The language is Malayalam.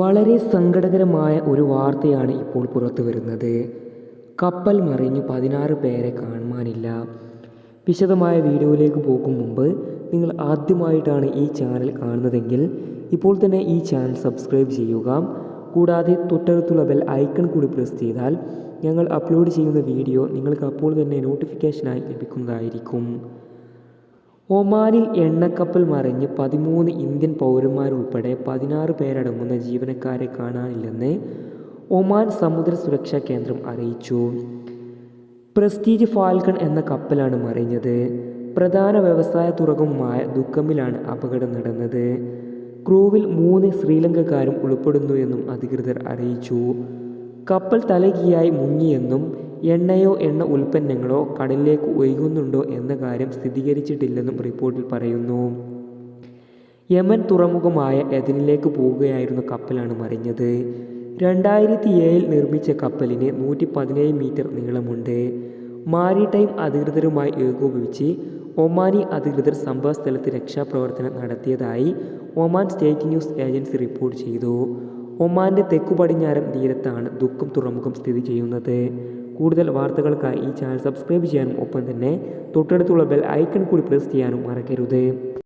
വളരെ സങ്കടകരമായ ഒരു വാർത്തയാണ് ഇപ്പോൾ പുറത്തു വരുന്നത്. കപ്പൽ മറിഞ്ഞു പതിനാറ് പേരെ കാണുവാനില്ല. വിശദമായ വീഡിയോയിലേക്ക് പോകും മുമ്പ് നിങ്ങൾ ആദ്യമായിട്ടാണ് ഈ ചാനൽ കാണുന്നതെങ്കിൽ ഇപ്പോൾ തന്നെ ഈ ചാനൽ സബ്സ്ക്രൈബ് ചെയ്യുക. കൂടാതെ തൊട്ടടുത്തുള്ള ബെൽ ഐക്കൺ കൂടി പ്രസ് ചെയ്താൽ ഞങ്ങൾ അപ്ലോഡ് ചെയ്യുന്ന വീഡിയോ നിങ്ങൾക്ക് അപ്പോൾ തന്നെ നോട്ടിഫിക്കേഷനായി ലഭിക്കുന്നതായിരിക്കും. ഒമാനിൽ എണ്ണക്കപ്പൽ മറിഞ്ഞ് പതിമൂന്ന് ഇന്ത്യൻ പൗരന്മാരുൾപ്പെടെ പതിനാറ് പേരടങ്ങുന്ന ജീവനക്കാരെ കാണാനില്ലെന്ന് ഒമാൻ സമുദ്ര സുരക്ഷാ കേന്ദ്രം അറിയിച്ചു. പ്രസ്റ്റീജ് ഫാൽക്കൺ എന്ന കപ്പലാണ് മറിഞ്ഞത്. പ്രധാന വ്യവസായ തുറമുഖമായ ദുഃഖമിലാണ് അപകടം നടന്നത്. ക്രൂവിൽ മൂന്ന് ശ്രീലങ്കക്കാരും ഉൾപ്പെടുന്നു എന്നും അധികൃതർ അറിയിച്ചു. കപ്പൽ തലകിയായി മുങ്ങിയെന്നും എണ്ണയോ എണ്ണ ഉൽപ്പന്നങ്ങളോ കടലിലേക്ക് ഒഴുകുന്നുണ്ടോ എന്ന കാര്യം സ്ഥിരീകരിച്ചിട്ടില്ലെന്നും റിപ്പോർട്ടിൽ പറയുന്നു. യമൻ തുറമുഖമായ എഥനിലേക്ക് പോവുകയായിരുന്ന കപ്പലാണ് മറിഞ്ഞത്. രണ്ടായിരത്തി ഏഴിൽ നിർമ്മിച്ച കപ്പലിന് നൂറ്റി പതിനേഴ് മീറ്റർ നീളമുണ്ട്. മാരിടൈം അധികൃതരുമായി ഏകോപിപ്പിച്ച് ഒമാനി അധികൃതർ സംഭവസ്ഥലത്ത് രക്ഷാപ്രവർത്തനം നടത്തിയതായി Oman state news agency report ചെയ്തു. ഒമാന്റെ തെക്കു പടിഞ്ഞാറൻ തീരത്താണ് ദുഃഖം തുറമുഖം സ്ഥിതി ചെയ്യുന്നത്. കൂടുതൽ വാർത്തകൾക്കായി ഈ ചാനൽ സബ്സ്ക്രൈബ് ചെയ്യാനും ഒപ്പം തന്നെ തൊട്ടടുത്തുള്ള ബെൽ ഐക്കൺ കൂടി പ്രസ് ചെയ്യാനും മറക്കരുത്.